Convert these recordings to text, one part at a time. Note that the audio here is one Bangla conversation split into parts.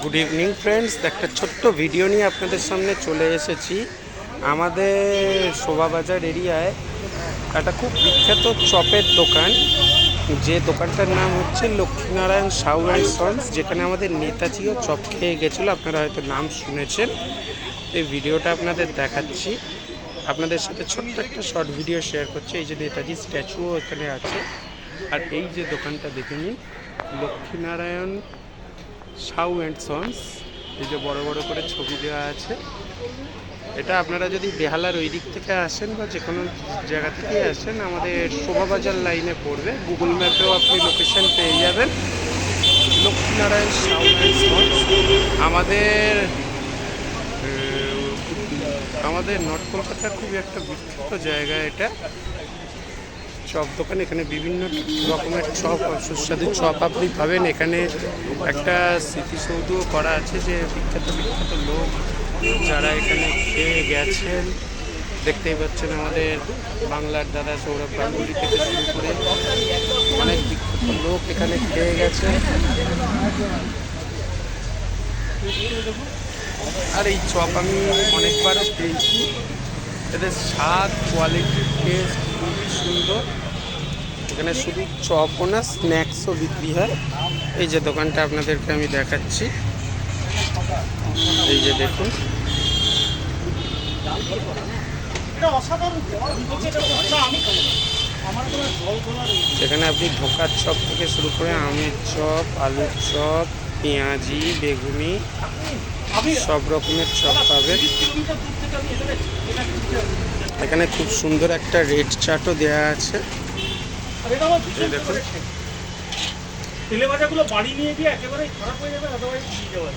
গুড ইভিনিং ফ্রেন্ডস একটা ছোট্ট ভিডিও নিয়ে আপনাদের সামনে চলে এসেছি। আমাদের শোভাবাজার এরিয়ায় একটা খুব বিখ্যাত চপের দোকান। যে দোকানটার নাম হচ্ছে লক্ষ্মীনারায়ণ সাউ অ্যান্ড সন্স, যেখানে আমাদের নেতাজিও চপ খেয়ে গেছিল। আপনারা হয়তো নাম শুনেছেন। এই ভিডিওটা আপনাদের দেখাচ্ছি। আপনাদের সাথে ছোট্ট একটা শর্ট ভিডিও শেয়ার করছি। এই যে নেতাজি স্ট্যাচুও এখানে আছে। আর এই যে দোকানটা দেখে নিন, লক্ষ্মীনারায়ণ সাউ অ্যান্ড সন্স এই যে বড় বড় করে ছবি দেওয়া আছে। এটা আপনারা যদি বেহালার ওই দিক থেকে আসেন বা যে কোনো জায়গা থেকে আসেন, আমাদের শোভাবাজার লাইনে পড়বে। গুগল ম্যাপেও আপনি লোকেশন পেয়ে যাবেন। লক্ষ্মীনারায়ণ সাউ অ্যান্ড সন্স আমাদের আমাদের নর্থ কলকাতার খুবই একটা বিখ্যাত জায়গা এটা। চপ দোকান, এখানে বিভিন্ন রকমের চপ, সুস্বাদু চপ আপনি পাবেন। এখানে একটা স্মৃতিসৌধও করা আছে যে বিখ্যাত বিখ্যাত লোক যারা এখানে খেয়ে গেছেন। দেখতেই পাচ্ছেন আমাদের বাংলার দাদা সৌরভ গাঙ্গুলি থেকে শুরু করে অনেক বিখ্যাত লোক এখানে খেয়ে গেছে। আর এই চপ আমি অনেকবারও পেয়েছি এদের স্বাদ কোয়ালিটি টেস্ট খুবই সুন্দর। এখানে শুধু চপ চপও না স্ন্যাক্সও বিক্রি হয়। এই যে দোকানটা আপনাদেরকে আমি দেখাচ্ছি। এই যে দেখুন। এখানে আপনি ঢোকার চপ থেকে শুরু করে আমের চপ, আলুর চপ, পেঁয়াজি, বেগুনি, সব রকমের চপ পাবেন। এখানে খুব সুন্দর একটা রেড চাটও দেওয়া আছে। তেলে ভাজাগুলো বাড়ি নিয়ে গিয়ে একেবারে খারাপ হয়ে যাবে অথবাই দিয়ে যাবে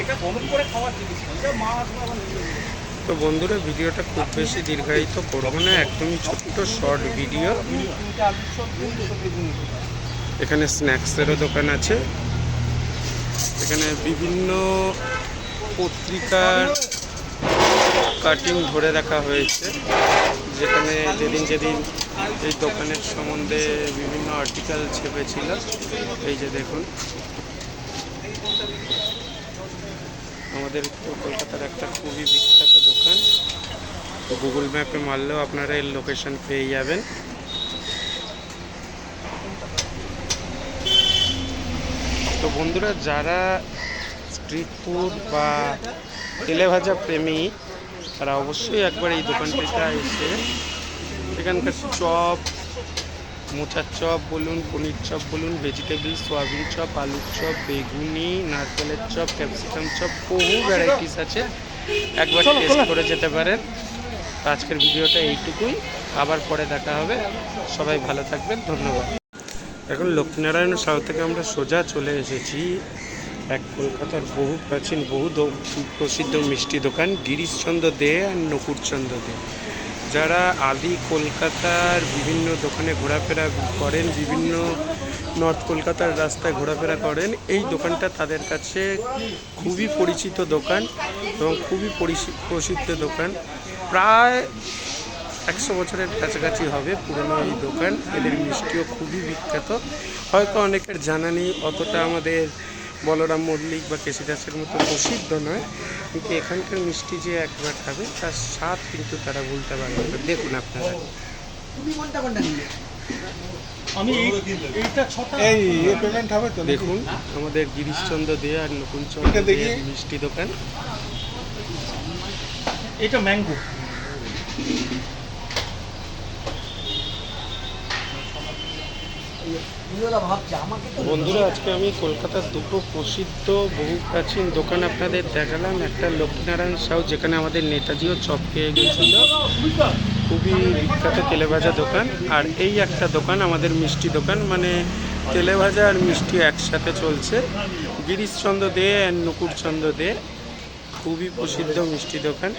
এটা গরম করে খাওয়ার জিনিস এটা মা আসলে আবার নিয়ে যাবে। তো বন্ধুরা ভিডিওটা খুব বেশি দীর্ঘায়িত করব না একদমই ছোট্ট শর্ট ভিডিও এখানে স্ন্যাক্সেরও দোকান আছে। এখানে বিভিন্ন পত্রিকার কাটিং ধরে রাখা হয়েছে। যেখানে যেদিন যেদিন এই দোকানের সম্বন্ধে বিভিন্ন আর্টিকেল ছেপেছিল, এই যে দেখুন। আমাদের কলকাতার একটা খুবই বিখ্যাত দোকান। তো গুগল ম্যাপে মারলেও আপনারা এর লোকেশন পেয়ে যাবেন। তো বন্ধুরা, যারা স্ট্রিট ফুড বা তেলেভাজা প্রেমী তারা অবশ্যই একবার এই দোকানটিতে এসে এখানকার চপ মোচার চপ বলুন পনির চপ বলুন ভেজিটেবল সোয়াবিন চপ আলুর চপ বেগুনি নারকেলের চপ ক্যাপসিকাম চপ বহু ভ্যারাইটিস আছে। একবার টেস্ট করে যেতে পারেন। তো আজকের ভিডিওটা এইটুকুই। আবার পরে দেখা হবে। সবাই ভালো থাকবেন। ধন্যবাদ। এখন লক্ষ্মীনারায়ণ সাউ থেকে আমরা সোজা চলে এসেছি। এক কলকাতার বহু প্রাচীন, বহু প্রসিদ্ধ মিষ্টি দোকান, গিরিশচন্দ্র দে আর নকুরচন্দ্র দে। যারা আদি কলকাতার বিভিন্ন দোকানে ঘোরাফেরা করেন, বিভিন্ন নর্থ কলকাতার রাস্তায় ঘোরাফেরা করেন, এই দোকানটা তাদের কাছে খুবই পরিচিত দোকান এবং খুবই প্রসিদ্ধ দোকান। প্রায় একশো বছরের কাছাকাছি হবে পুরনো এই দোকান। এদের মিষ্টিও খুবই বিখ্যাত। হয়তো অনেকের জানা নেই, অতটা আমাদের বলরাম মল্লিক বা কেসি দাসের মতো প্রসিদ্ধ নয় কিন্তু এখানকার মিষ্টি যে একবার খাবে তার স্বাদ কিন্তু তারা ভুলতে পারবে না। দেখুন আপনারা। আমি এই- এইটা ছটা এই পেমেন্ট হবে তো দেখুন আমাদের গিরিশচন্দ্র দে আর দে মিষ্টি দোকান। এটা ম্যাঙ্গো বন্ধুরা আজকে আমি কলকাতার দুটো প্রসিদ্ধ বহু প্রাচীন দোকান আপনাদের দেখালাম। একটা লক্ষ্মীনারায়ণ সাউ যেখানে আমাদের নেতাজিও চপ খেয়ে গেছিল খুবই বিখ্যাত তেলেভাজা দোকান। আর এই একটা দোকান আমাদের মিষ্টি দোকান মানে তেলেভাজা আর মিষ্টি একসাথে চলছে। গিরিশচন্দ্র দে অ্যান্ড নকুরচন্দ্র দে খুবই প্রসিদ্ধ মিষ্টি দোকান।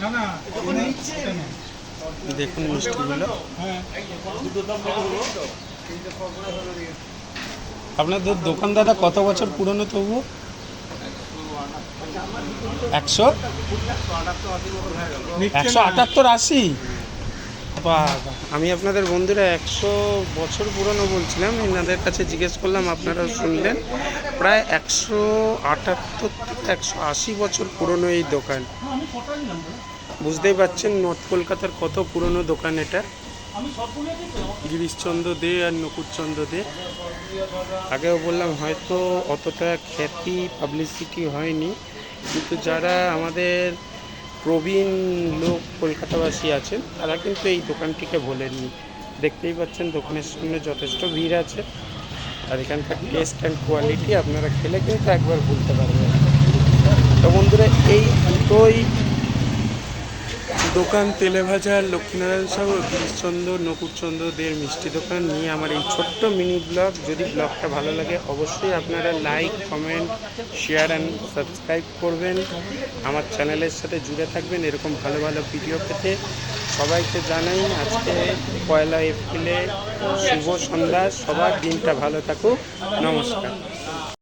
না না না। দেখুন মিষ্টিগুলো। আপনাদের দোকান দাদা কত বছর পুরনো তবু? একশো? একশো আটাত্তর আশি। আমি আপনাদের বন্ধুরা একশো বছর পুরনো বলছিলাম, এনাদের কাছে জিজ্ঞেস করলাম, আপনারা শুনলেন? প্রায় একশো আটাত্তর একশো আশি বছর পুরনো এই দোকান। বুঝতেই পারছেন, নর্থ কলকাতার কত পুরনো দোকান এটা? গিরিশচন্দ্র দে আর নকুরচন্দ্র দে। আগেও বললাম, হয়তো অতটা খ্যাতি পাবলিসিটি হয়নি, কিন্তু যারা আমাদের প্রবীণ লোক কলকাতাবাসী আছেন, তারা কিন্তু এই দোকানটিকে ভোলেননি দেখতেই পাচ্ছেন, দোকানের সামনে যথেষ্ট ভিড় আছে। আর এখানকার টেস্ট অ্যান্ড কোয়ালিটি আপনারা খেলে কিন্তু একবার ভুলতে পারবেন। তো বন্ধুরা, এই দুটোই দোকান তেলে ভাজা লক্ষ্মীনারায়ণ সাগর গিরিশচন্দ্র নকুরচন্দ্র দের মিষ্টি দোকান নিয়ে আমার এই ছোট্ট মিনি ব্লগ। যদি ব্লগটা ভালো লাগে, অবশ্যই আপনারা like, comment, share and subscribe করবেন। আমার চ্যানেলের সাথে জুড়ে থাকবেন এরকম ভালো ভালো ভিডিও পেতে। সবাইকে জানাই আজকে পয়লা এপ্রিলে শুভ সন্ধ্যা। সবার দিনটা ভালো থাকুক। নমস্কার।